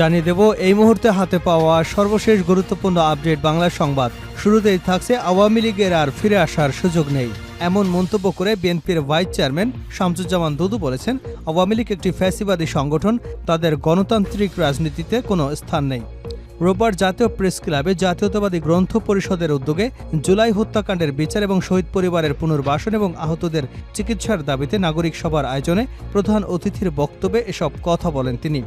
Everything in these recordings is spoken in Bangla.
জানিয়ে দেব, এই মুহূর্তে হাতে পাওয়া সর্বশেষ গুরুত্বপূর্ণ আপডেট বাংলা সংবাদ। শুরুতেই থাকছে আওয়ামী লীগের আর ফিরে আসার সুযোগ নেই। এমন মন্তব্য করে বিএনপির ভাইস চেয়ারম্যান শামসুজ্জামান দুদু বলেছেন, আওয়ামী লীগ একটি ফ্যাসিবাদী সংগঠন, তাদের গণতান্ত্রিক রাজনীতিতে কোনো স্থান নেই। রোববার জাতীয় প্রেস ক্লাবে জাতীয়তাবাদী গ্রন্থ পরিষদের উদ্যোগে জুলাই হত্যাকাণ্ডের বিচার এবং শহীদ পরিবারের পুনর্বাসন এবং আহতদের চিকিৎসার দাবিতে নাগরিক সভার আয়োজনে প্রধান অতিথির বক্তব্যে এসব কথা বলেন তিনি।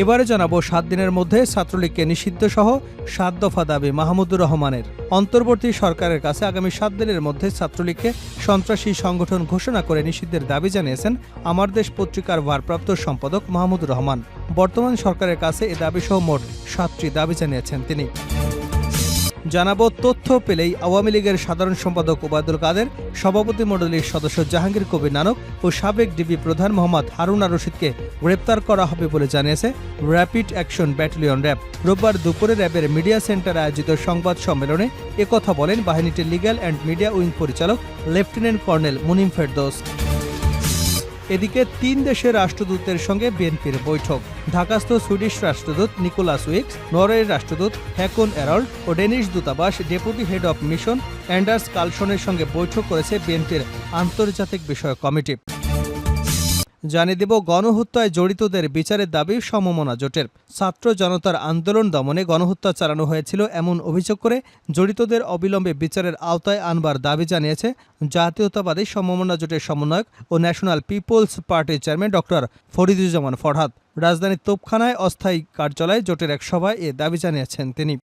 এবারে জানাব সাত দিনের মধ্যে ছাত্রলীগকে নিষিদ্ধ সহ সাত দফা দাবি মাহমুদুর রহমানের। অন্তর্বর্তী সরকারের কাছে আগামী সাত দিনের মধ্যে ছাত্রলীগকে সন্ত্রাসী সংগঠন ঘোষণা করে নিষিদ্ধের দাবি জানিয়েছেন আমার দেশ পত্রিকার ভারপ্রাপ্ত সম্পাদক মাহমুদুর রহমান। বর্তমান সরকারের কাছে এ দাবি সহ মোট সাতটি দাবি জানিয়েছেন তিনি। জানাব তথ্য পেলেই আওয়ামী লীগের সাধারণ সম্পাদক ওবায়দুল কাদের, সভাপতি মণ্ডলীর সদস্য জাহাঙ্গীর কবির নানক ও সাবেক ডিবি প্রধান মোহাম্মদ হারুনা রশিদকে গ্রেপ্তার করা হবে বলে জানিয়েছে র্যাপিড অ্যাকশন ব্যাটালিয়ন র্যাব। রোববার দুপুরে র্যাবের মিডিয়া সেন্টারে আয়োজিত সংবাদ সম্মেলনে একথা বলেন বাহিনীটির লিগ্যাল অ্যান্ড মিডিয়া উইং পরিচালক লেফটেন্যান্ট কর্নেল মুনিম ফেরদৌস। এদিকে তিন দেশের রাষ্ট্রদূতের সঙ্গে বিএনপির বৈঠক। ঢাকাস্থ সুইডিশ রাষ্ট্রদূত নিকোলাস উইক্স, নরওয়ের রাষ্ট্রদূত হ্যাকন অ্যারল্ড ও ডেনিশ দূতাবাস deputy head of mission Anders কালসনের সঙ্গে বৈঠক করেছে বিএনপির আন্তর্জাতিক বিষয়ক কমিটি। জানিয়ে দেব, গণহত্যায় জড়িতদের বিচারের দাবি সমমনা জোটের। ছাত্র জনতার আন্দোলন দমনে গণহত্যা চালানো হয়েছিল এমন অভিযোগ করে জড়িতদের অবিলম্বে বিচারের আওতায় আনবার দাবি জানিয়েছে জাতীয়তাবাদী সমমনা জোটের সমন্বয়ক ও ন্যাশনাল পিপলস পার্টির চেয়ারম্যান ডক্টর ফরিদুজ্জামান ফরহাদ। রাজধানীর তোপখানায় অস্থায়ী কার্যালয়ে জোটের এক সভায় এ দাবি জানিয়েছেন তিনি।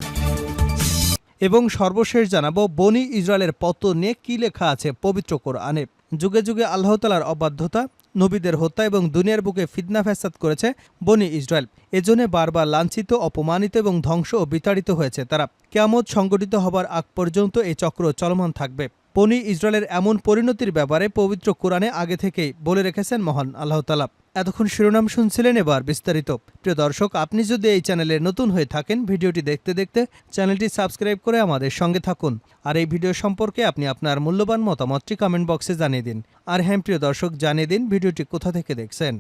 এবং সর্বশেষ জানাব, বনি ইসরায়েলের পতন নিয়ে কি লেখা আছে পবিত্র কোরআনে? যুগে যুগে আল্লাহতালার অবাধ্যতা নবীদের হত্যা এবং দুনিয়ার বুকে ফিদনা ফ্যাসাদ করেছে বনি ইসরায়েল। এজন্য বারবার লাঞ্ছিত, অপমানিত এবং ধ্বংস ও বিতাড়িত হয়েছে তারা। কেয়ামত সংগঠিত হবার আগ পর্যন্ত এই চক্র চলমান থাকবে। বনি ইসরায়েলের এমন পরিণতির ব্যাপারে পবিত্র কোরআনে আগে থেকেই বলে রেখেছেন মহান আল্লাহ তালা এতক্ষণ শিরোনাম শুনছিলেন এবার বিস্তারিত। প্রিয় দর্শক, আপনি যদি এই চ্যানেলে নতুন হয়ে থাকেন, ভিডিওটি দেখতে দেখতে চ্যানেলটি সাবস্ক্রাইব করে আমাদের সঙ্গে থাকুন। আর এই ভিডিও সম্পর্কে আপনি আপনার মূল্যবান মতামতটি কমেন্ট বক্সে জানিয়ে দিন। আর হ্যাঁ প্রিয় দর্শক, জানিয়ে দিন ভিডিওটি কোথা থেকে দেখছেন।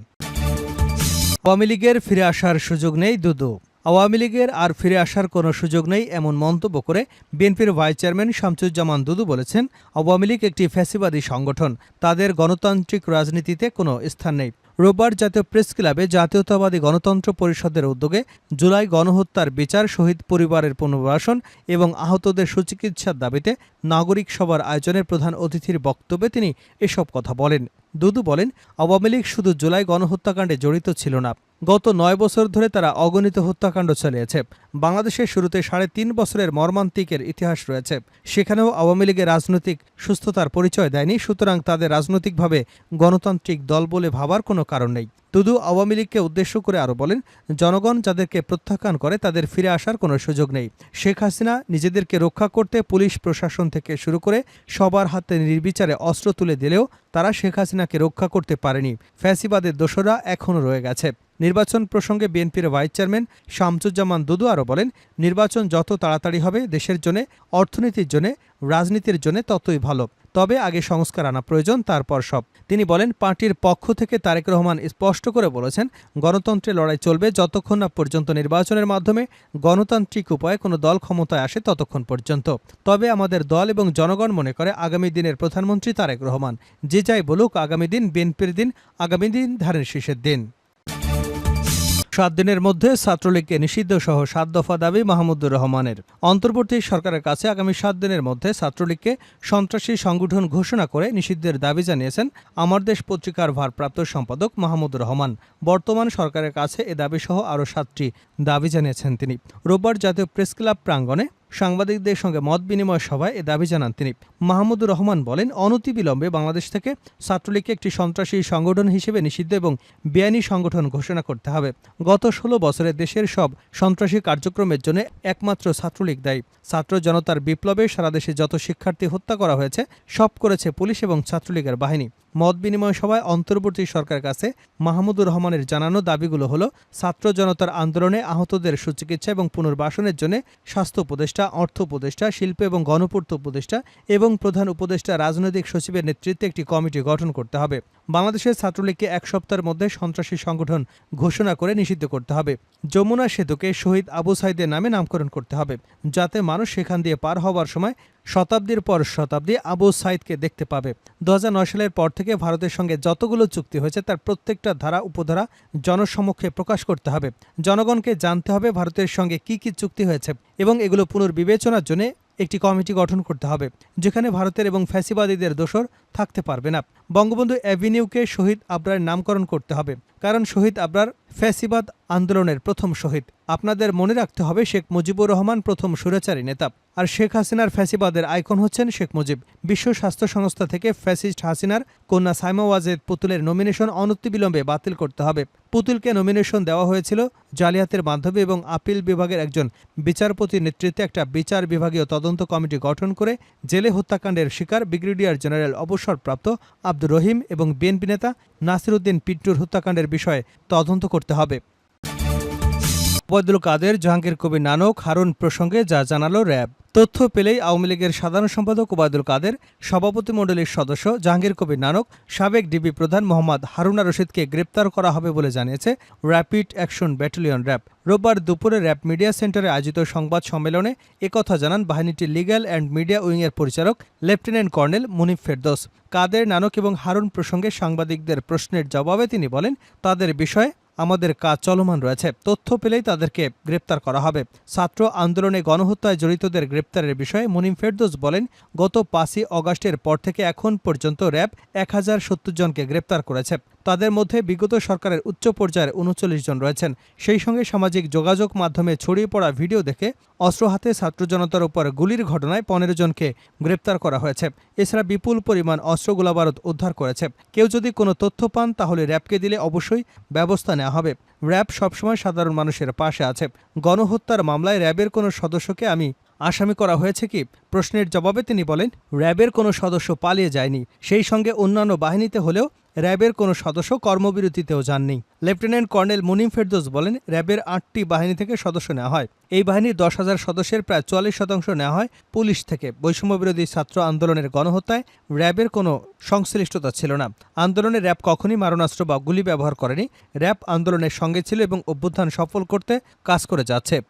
আওয়ামী লীগের ফিরে আসার সুযোগ নেই দুদু। আওয়ামী লীগের আর ফিরে আসার কোনো সুযোগ নেই এমন মন্তব্য করে বিএনপির ভাইস চেয়ারম্যান শামসুজ্জামান দুদু বলেছেন, আওয়ামী লীগ একটি ফ্যাসিবাদী সংগঠন। তাদের গণতান্ত্রিক রাজনীতিতে কোনো স্থান নেই। রোববার জাতীয় প্রেস ক্লাবে জাতীয়তাবাদী গণতন্ত্র পরিষদের উদ্যোগে জুলাই গণহত্যার বিচার, শহীদ পরিবারের পুনর্বাসন এবং আহতদের সুচিকিৎসার দাবিতে নাগরিক সভার আয়োজনের প্রধান অতিথির বক্তব্যে তিনি এসব কথা বলেন। দুদু বলেন, আওয়ামী লীগ শুধু জুলাই গণহত্যাকাণ্ডে জড়িত ছিল না। গত নয় বছর ধরে তারা অগণিত হত্যাকাণ্ড চালিয়েছে। বাংলাদেশের শুরুতে সাড়ে তিন বছরের মর্মান্তিকের ইতিহাস রয়েছে। সেখানেও আওয়ামী লীগের রাজনৈতিক সুস্থতার পরিচয় দেয়নি, সুতরাং তাদের রাজনৈতিকভাবে গণতান্ত্রিক দল বলে ভাবার কোনো কারণ নেই। দুদু আওয়ামী লীগকে উদ্দেশ্য করে আরও বলেন, জনগণ যাদেরকে প্রত্যাখ্যান করে তাদের ফিরে আসার কোনো সুযোগ নেই। শেখ হাসিনা নিজেদেরকে রক্ষা করতে পুলিশ প্রশাসন থেকে শুরু করে সবার হাতে নির্বিচারে অস্ত্র তুলে দিলেও তারা শেখ হাসিনাকে রক্ষা করতে পারেনি। ফ্যাসিবাদের দোষরা এখনও রয়ে গেছে। নির্বাচন প্রসঙ্গে বিএনপির ভাইস চেয়ারম্যান শামসুজ্জামান দুদু আরও বলেন, নির্বাচন যত তাড়াতাড়ি হবে দেশের জন্য, অর্থনীতির জন্য, রাজনীতির জন্য ততই ভালো। তবে আগে সংস্কার আনা প্রয়োজন, তারপর সব। তিনি বলেন, পার্টির পক্ষ থেকে তারেক রহমান স্পষ্ট করে বলেছেন গণতন্ত্রের লড়াই চলবে যতক্ষণ না পর্যন্ত নির্বাচনের মাধ্যমে গণতান্ত্রিক উপায়ে কোনো দল ক্ষমতায় আসে ততক্ষণ পর্যন্ত। তবে আমাদের দল এবং জনগণ মনে করে আগামী দিনের প্রধানমন্ত্রী তারেক রহমান। যে যাই বলুক, আগামী দিন বিএনপির দিন, আগামী দিন ধানের শীষের দিন। সাত দিনের মধ্যে ছাত্রলীগকে নিষিদ্ধ সহ সাত দফা দাবি মাহমুদুর রহমানের। অন্তর্বর্তী সরকারের কাছে আগামী সাত দিনের মধ্যে ছাত্রলীগকে সন্ত্রাসী সংগঠন ঘোষণা করে নিষিদ্ধের দাবি জানিয়েছেন আমার দেশ পত্রিকার ভারপ্রাপ্ত সম্পাদক মাহমুদুর রহমান। বর্তমান সরকারের কাছে এ দাবি সহ আরও সাতটি দাবি জানিয়েছেন তিনি। রোববার জাতীয় প্রেস ক্লাব প্রাঙ্গণে সাংবাদিকদের সঙ্গে মত বিনিময় সভায় এ দাবি জানান তিনি। মাহমুদুর রহমান বলেন, অনতিবিলম্বে বাংলাদেশ থেকে ছাত্রলীগকে একটি সন্ত্রাসী সংগঠন হিসেবে নিষিদ্ধ এবং বেআইনি সংগঠন ঘোষণা করতে হবে। গত ষোলো বছরে দেশের সব সন্ত্রাসী কার্যক্রমের জন্য একমাত্র ছাত্রলীগ দায়ী। ছাত্র জনতার বিপ্লবে সারা দেশে যত শিক্ষার্থী হত্যা করা হয়েছে, সব করেছে পুলিশ এবং ছাত্রলীগের বাহিনী। মত বিনিময় সভায় অন্তর্বর্তী সরকারের কাছে মাহমুদুর রহমানের জানানো দাবিগুলো হলো, ছাত্র জনতার আন্দোলনে আহতদের সুচিকিৎসা এবং পুনর্বাসনের জন্য স্বাস্থ্য উপদেষ্টা, অর্থ উপদেষ্টা, শিল্প এবং গণপূর্ত উপদেষ্টা এবং প্রধান উপদেষ্টা রাজনৈতিক সচিবের নেতৃত্বে একটি কমিটি গঠন করতে হবে। বাংলাদেশের ছাত্রলীগকে এক সপ্তাহের মধ্যে সন্ত্রাসী সংগঠন ঘোষণা করে নিষিদ্ধ করতে হবে। যমুনা সেতুকে শহীদ আবু সাইদের নামে নামকরণ করতে হবে, যাতে মানুষ সেখান দিয়ে পার হওয়ার সময় শতাব্দীর পর শতাব্দী আবু সাইদকে দেখতে পাবে। দু হাজার নয় সালের পর থেকে ভারতের সঙ্গে যতগুলো চুক্তি হয়েছে, তার প্রত্যেকটা ধারা, উপধারা জনসমক্ষে প্রকাশ করতে হবে। জনগণকে জানতে হবে ভারতের সঙ্গে কি কি চুক্তি হয়েছে এবং এগুলো পুনর্বিবেচনার জন্য একটি কমিটি গঠন করতে হবে, যেখানে ভারতের এবং ফ্যাসিবাদীদের দোষর থাকতে পারবে না। বঙ্গবন্ধু অ্যাভিনিউকে শহীদ আবরার নামকরণ করতে হবে। কারণ শহীদ আবরার ফ্যাসিবাদ আন্দোলনের প্রথম শহীদ। আপনাদের মনে রাখতে হবে শেখ মুজিবুর রহমান প্রথম সুরাচারী নেতা। আর শেখ হাসিনার ফ্যাসিবাদের আইকন হচ্ছেন শেখ মুজিব। বিশ্ব স্বাস্থ্য সংস্থা থেকে ফ্যাসিস্ট হাসিনার কন্যা সাইমা ওয়াজেদ পুতুলের নমিনেশন অনতিবিলম্বে বাতিল করতে হবে। পুতুলকে নমিনেশন দেওয়া হয়েছিল জালিয়াতের মাধ্যমে এবং আপিল বিভাগের একজন বিচারপতির নেতৃত্বে একটা বিচার বিভাগীয় তদন্ত কমিটি গঠন করে জেলে হত্যাকাণ্ডের শিকার ব্রিগেডিয়ার জেনারেল অবসরপ্রাপ্ত আব্দুর রহিম এবং বিএনপি নেতা নাসিরুদ্দিন পিন্টুর হত্যাকাণ্ডের বিষয়ে তদন্ত করতে হবে। ওবায়দুল কাদের, জাহাঙ্গীর কবির নানক, হারুন প্রসঙ্গে যা জানালো র্যাব। তথ্য পেলেই আওয়ামী লীগের সাধারণ সম্পাদক ওবায়দুল কাদের সভাপতিমণ্ডলীর সদস্য জাহাঙ্গীর কবির নানক, সাবেক ডিবি প্রধান মোহাম্মদ হারুনা রশিদকে গ্রেপ্তার করা হবে বলে জানিয়েছে র্যাপিড অ্যাকশন ব্যাটালিয়ন র্যাব। রোববার দুপুরে র্যাব মিডিয়া সেন্টারে আয়োজিত সংবাদ সম্মেলনে একথা জানান বাহিনীটির লিগ্যাল অ্যান্ড মিডিয়া উইংয়ের পরিচালক লেফটেন্যান্ট কর্নেল মুনিফ ফেরদোস। কাদের, নানক এবং হারুন প্রসঙ্গে সাংবাদিকদের প্রশ্নের জবাবে তিনি বলেন, তাদের বিষয়ে আমাদের কাজ চলমান রয়েছে। তথ্য পেলেই তাদেরকে গ্রেপ্তার করা হবে। ছাত্র আন্দোলনে গণহত্যায় জড়িতদের গ্রেপ্তারের বিষয়ে মুনিম ফেরদোস বলেন, গত পাঁচই অগাস্টের পর থেকে এখন পর্যন্ত র্যাব এক হাজার সত্তর জনকে গ্রেপ্তার করেছে। তাদের মধ্যে বিগত সরকারের উচ্চ পর্যায়ের উনচল্লিশ জন রয়েছেন। সেই সঙ্গে সামাজিক যোগাযোগ মাধ্যমে ছড়িয়ে পড়া ভিডিও দেখে অস্ত্র হাতে ছাত্র জনতার উপর গুলির ঘটনায় পনেরো জনকে গ্রেপ্তার করা হয়েছে। এছাড়া বিপুল পরিমাণ অস্ত্র গোলাবারুদ উদ্ধার করেছে। কেউ যদি কোনো তথ্য পান, তাহলে র্যাবকে দিলে অবশ্যই ব্যবস্থা নেওয়া হবে। র্যাব সবসময় সাধারণ মানুষের পাশে আছে। গণহত্যার মামলায় র্যাবের কোনো সদস্যকে আমি আসামি করা হয়েছে কি? প্রশ্নের জবাবে তিনি বলেন, র্যাবের কোনো সদস্য পালিয়ে যায়নি। সেই সঙ্গে অন্যান্য বাহিনীতে হলেও র্যাবের কোনো সদস্য কর্মবিরতিতেও যাননি। লেফটেন্যান্ট কর্নেল মুনিম ফেরদোস বলেন, র্যাবের আটটি বাহিনী থেকে সদস্য নেওয়া হয়। এই বাহিনীর দশ হাজার সদস্যের প্রায় চল্লিশ শতাংশ নেওয়া হয় পুলিশ থেকে। বৈষম্যবিরোধী ছাত্র আন্দোলনের গণহত্যায় র্যাবের কোনো সংশ্লিষ্টতা ছিল না। আন্দোলনে র্যাব কখনই মারণাস্ত্র বা গুলি ব্যবহার করেনি। র্যাব আন্দোলনের সঙ্গে ছিল এবং অভ্যুত্থান সফল করতে কাজ করে যাচ্ছে।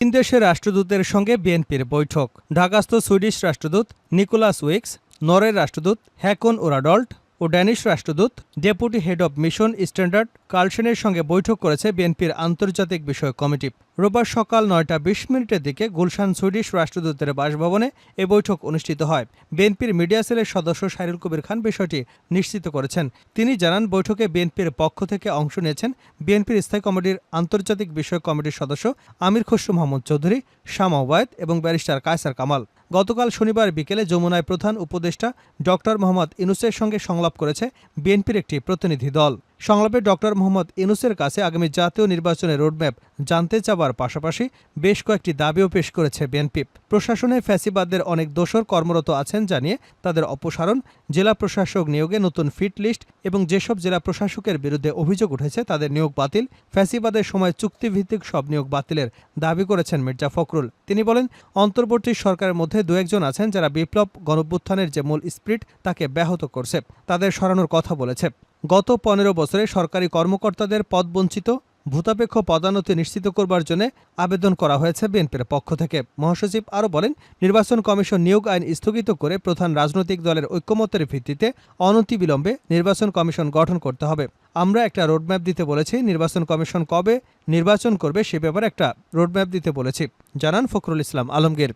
তিন দেশের রাষ্ট্রদূতের সঙ্গে বিএনপির বৈঠক। ঢাকাস্থ সুইডিশ রাষ্ট্রদূত নিকোলাস উইক্স, নরের রাষ্ট্রদূত হ্যাকন ওরাডল্ট ও ড্যানিশ রাষ্ট্রদূত deputy head of mission standard কার্লসেনের সঙ্গে বৈঠক করেছে বিএনপির আন্তর্জাতিক বিষয়ক কমিটি। রোববার সকাল নয়টা বিশ মিনিটের দিকে গুলশান সুইডিশ রাষ্ট্রদূতের বাসভবনে এ বৈঠক অনুষ্ঠিত হয়। বিএনপির মিডিয়া সেলের সদস্য সাইরুল কবির খান বিষয়টি নিশ্চিত করেছেন। তিনি জানান, বৈঠকে বিএনপির পক্ষ থেকে অংশ নিয়েছেন বিএনপির স্থায়ী কমিটির আন্তর্জাতিক বিষয়ক কমিটির সদস্য আমির খসরু মোহাম্মদ চৌধুরী, শামা ওবায়দ এবং ব্যারিস্টার কায়সার কামাল। গতকাল শনিবার বিকেলে যমুনায় প্রধান উপদেষ্টা ডক্টর মোহাম্মদ ইনুসের সঙ্গে সংলাপ করেছে বিএনপির একটি প্রতিনিধি দল। সংলাপে ডক্টর মোহাম্মদ ইনুসের কাছে আগামী জাতীয় নির্বাচনের রোডম্যাপ জানতে চাওয়ার পাশাপাশি বেশ কয়েকটি দাবিও পেশ করেছে বিএনপি। প্রশাসনে ফ্যাসিবাদদের অনেক দোষর কর্মরত আছেন জানিয়ে তাদের অপসারণ, জেলা প্রশাসক নিয়োগে নতুন ফিট লিস্ট এবং যেসব জেলা প্রশাসকের বিরুদ্ধে অভিযোগ উঠেছে তাদের নিয়োগ বাতিল, ফ্যাসিবাদের সময় চুক্তিভিত্তিক সব নিয়োগ বাতিলের দাবি করেছেন মির্জা ফখরুল। তিনি বলেন, অন্তর্বর্তী সরকারের মধ্যে দু একজন আছেন যারা বিপ্লব গণভ্যুত্থানের যে মূল স্প্রিট তাকে ব্যাহত করছে, তাদের সরানোর কথা বলেছে। গত পনেরো বছরে সরকারি কর্মকর্তাদের পদবঞ্চিত ভূতাপেক্ষ পদানতি নিশ্চিত করবার জন্য আবেদন করা হয়েছে বিএনপির পক্ষ থেকে। মহাসচিব আরও বলেন, নির্বাচন কমিশন নিয়োগ আইন স্থগিত করে প্রধান রাজনৈতিক দলের ঐক্যমত্যের ভিত্তিতে অনতিবিলম্বে নির্বাচন কমিশন গঠন করতে হবে। আমরা একটা রোডম্যাপ দিতে বলেছি, নির্বাচন কমিশন কবে নির্বাচন করবে সে ব্যাপারে একটা রোডম্যাপ দিতে বলেছি। জানান ফখরুল ইসলাম আলমগীর।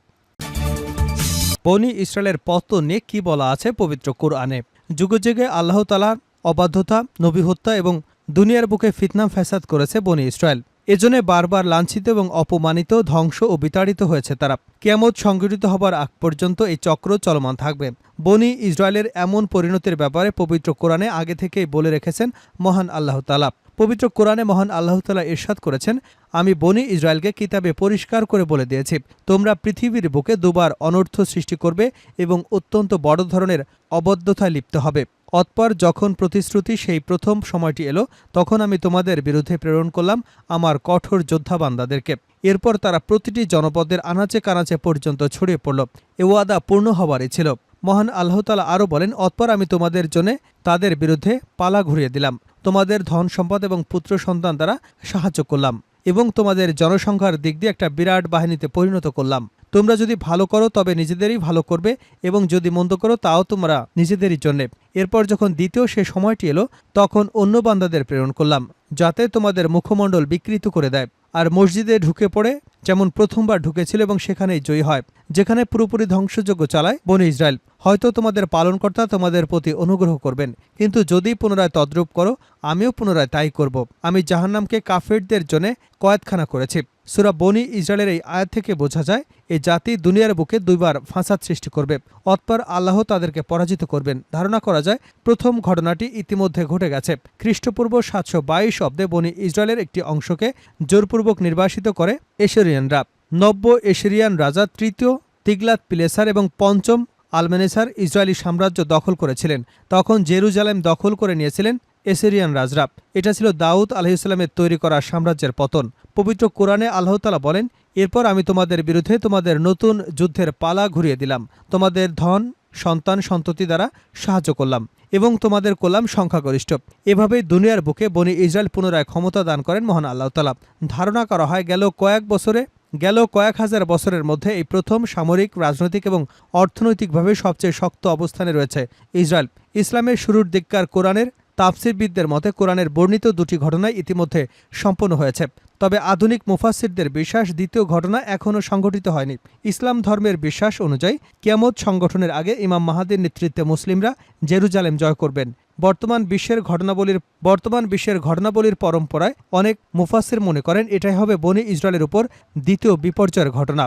বনি ইসরায়েলের পতন কি বলা আছে পবিত্র কোরআনে? যুগে যুগে আল্লাহ তালার অবাধ্যতা নবী হত্যা এবং দুনিয়ার বুকে ফিতনাম ফ্যাসাদ করেছে বনি ইসরায়েল। এজন্য বারবার লাঞ্ছিত এবং অপমানিত, ধ্বংস ও বিতাড়িত হয়েছে তারা। কেয়ামত সংঘটিত হবার আগ পর্যন্ত এই চক্র চলমান থাকবে। বনি ইসরায়েলের এমন পরিণতির ব্যাপারে পবিত্র কোরআনে আগে থেকেই বলে রেখেছেন মহান আল্লাহ তালা পবিত্র কোরআনে মহান আল্লাহ তালা ইরশাদ করেছেন, আমি বনি ইসরায়েলকে কিতাবে পরিষ্কার করে বলে দিয়েছি, তোমরা পৃথিবীর বুকে দুবার অনর্থ সৃষ্টি করবে এবং অত্যন্ত বড় ধরনের অবদ্ধতায় লিপ্ত হবে। অতপর যখন প্রতিশ্রুতি সেই প্রথম সময়টি এলো, তখন আমি তোমাদের বিরুদ্ধে প্রেরণ করলাম আমার কঠোর যোদ্ধা বান্দাদেরকে এরপর তারা প্রতিটি জনপদের আনাচে কানাচে পর্যন্ত ছড়িয়ে পড়ল। এ ওয়াদা পূর্ণ হবারই ছিল। মহান আল্লাহ তালা আরও বলেন, অতপর আমি তোমাদের জন্য তাদের বিরুদ্ধে পালা ঘুরিয়ে দিলাম। তোমাদের ধন সম্পদ এবং পুত্র সন্তান দ্বারা সাহায্য করলাম এবং তোমাদের জনসংখ্যার দিক দিয়ে একটা বিরাট বাহিনীতে পরিণত করলাম। তোমরা যদি ভালো করো, তবে নিজেদেরই ভালো করবে, এবং যদি মন্দ করো, তাও তোমরা নিজেদেরই জন্যে। এরপর যখন দ্বিতীয় সে সময়টি এলো, তখন অন্য বান্দাদের প্রেরণ করলাম, যাতে তোমাদের মুখমণ্ডল বিকৃত করে দেয়। আর মসজিদে ঢুকে পড়ে, যেমন প্রথমবার ঢুকেছিল এবং সেখানেই জয়ী হয়, যেখানে পুরোপুরি ধ্বংসযোগ্য চালায় বনে ইসরায়েল। হয়তো তোমাদের পালনকর্তা তোমাদের প্রতি অনুগ্রহ করবেন, কিন্তু যদি পুনরায় তদ্রূপ করো, আমিও পুনরায় তাই করব। আমি জাহান্নামকে কাফেরদের জন্য কয়েদখানা করেছি। সুরা বনি ইসরায়েলের এই আয়াত থেকে বোঝা যায় এই জাতি দুনিয়ার বুকে দুইবার ফাঁসাদ সৃষ্টি করবে, অতপর আল্লাহ তাদেরকে পরাজিত করবেন। ধারণা করা যায়, প্রথম ঘটনাটি ইতিমধ্যে ঘটে গেছে। খ্রিস্টপূর্ব সাতশো বাইশ অব্দে বনি ইসরায়েলের একটি অংশকে জোরপূর্বক নির্বাসিত করে এশরিয়ানরা নব্য এশরিয়ান রাজা তৃতীয় তিগলাত পিলেসার এবং পঞ্চম আলমেনেসার ইসরায়েলি সাম্রাজ্য দখল করেছিলেন। তখন জেরুজালেম দখল করে নিয়েছিলেন এসেরিয়ান রাজরা এটা ছিল দাউদ আলহিসাল্লামের তৈরি করা সাম্রাজ্যের পতন। পবিত্র কোরআনে আল্লাহতালা বলেন, এরপর আমি তোমাদের বিরুদ্ধে তোমাদের নতুন যুদ্ধের পালা ঘুরিয়ে দিলাম। তোমাদের ধন, সন্তান, সন্ততি দ্বারা সাহায্য করলাম এবং তোমাদের করলাম সংখ্যাগরিষ্ঠ। এভাবেই দুনিয়ার বুকে বনি ইসরায়েল পুনরায় ক্ষমতা দান করেন মহান আল্লাহ তালা ধারণা করা হয়, গেল কয়েক বছরে, গেল কয়েক হাজার বছরের মধ্যে এই প্রথম সামরিক, রাজনৈতিক এবং অর্থনৈতিকভাবে সবচেয়ে শক্ত অবস্থানে রয়েছে ইসরায়েল। ইসলামের শুরুর দিককার কোরআনের তাফসিরবিদদের মতে কোরআনের বর্ণিত দুটি ঘটনাই ইতিমধ্যে সম্পন্ন হয়েছে। তবে আধুনিক মুফাসিরদের বিশ্বাস দ্বিতীয় ঘটনা এখনও সংঘটিত হয়নি। ইসলাম ধর্মের বিশ্বাস অনুযায়ী কিয়ামত সংগঠনের আগে ইমাম মাহাদির নেতৃত্বে মুসলিমরা জেরুজালেম জয় করবেন। বর্তমান বিশ্বের ঘটনাবলীর বর্তমান বিশ্বের ঘটনাবলীর পরম্পরায় অনেক মুফাসির মনে করেন, এটাই হবে বনি ইসরায়েলের উপর দ্বিতীয় বিপর্যয়ের ঘটনা।